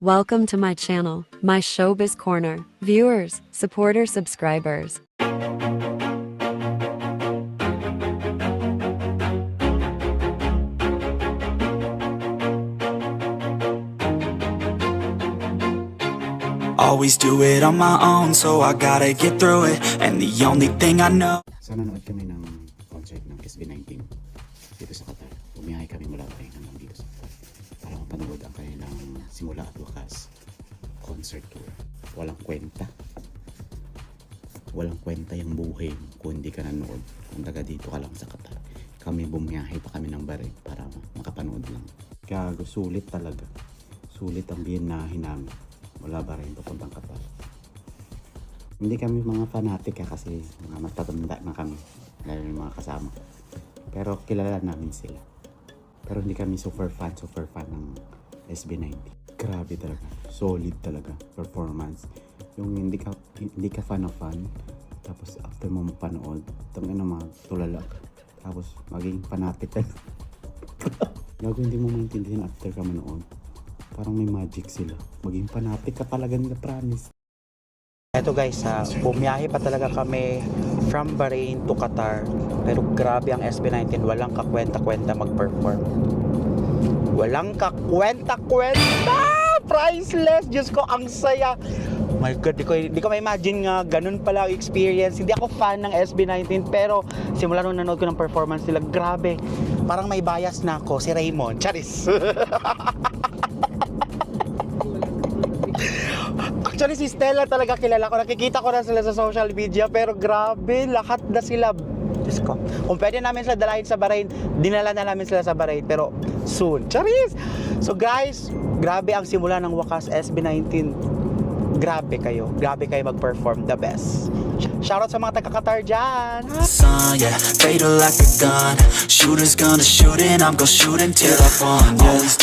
Welcome to my channel, my showbiz corner. Viewers, supporters, subscribers. Always do it on my own, so I gotta get through it. And the only thing I know. So nanood kami ng concert ng SB19 dito sa Qatar. Bumiyahe kami mula Bahrain hanggang dito sa Qatar para mapanood ang kanilang simula at wakas concert tour. Walang kwenta. Walang kwenta yung buhay kung hindi ka nanood. Kung taga dito ka lang sa Qatar. Kami bumiyahe pa kami ng Bahrain para makapanood lang. Gago, sulit talaga. Sulit ang binahin namin. Wala Bahrain papuntang Qatar. Hindi kami mga fanatic ah, kasi mga matatanda na kami. Lalo yung mga kasama. Pero kilala namin sila. Pero hindi kami super fan, super fan ng SB90. Grabe talaga. Solid talaga. Performance. Yung hindi ka, hindi ka fan of fan. Tapos after mo mapanood, tangin na mga tulala ka. Tapos maging fanatic ka. Gago hindi mo maintindihan after ka manood. Parang may magic sila. Maging fanatic ka talaga nila promise. Eto guys, ha, bumiyahe pa talaga kami from Bahrain to Qatar. Pero grabe ang SB19, walang kakwenta-kwenta mag-perform. Walang kakwenta-kwenta! Priceless! Diyos ko, ang saya! My God, di ko, di ko ma-imagine nga ganun pala ang experience. Hindi ako fan ng SB19 pero simula nung nanood ko ng performance nila, grabe. Parang may bias na ako, si Raymond. Charis! Actually, si Stella talaga kilala ko. Nakikita ko na sila sa social media. Pero grabe, lahat na sila. Diyos ko. Kung pwede namin sila dalahin sa Bahrain, dinala na namin sila sa Bahrain. Pero soon. Charis! So guys, grabe ang simula ng wakas SB19. Grabe kayo. Grabe kayo mag-perform. The best. Shoutout sa mga taga-Qatar dyan. Sun, yeah, fatal like a gun. Shooters gonna shoot and I'm gonna shoot until I fall. Always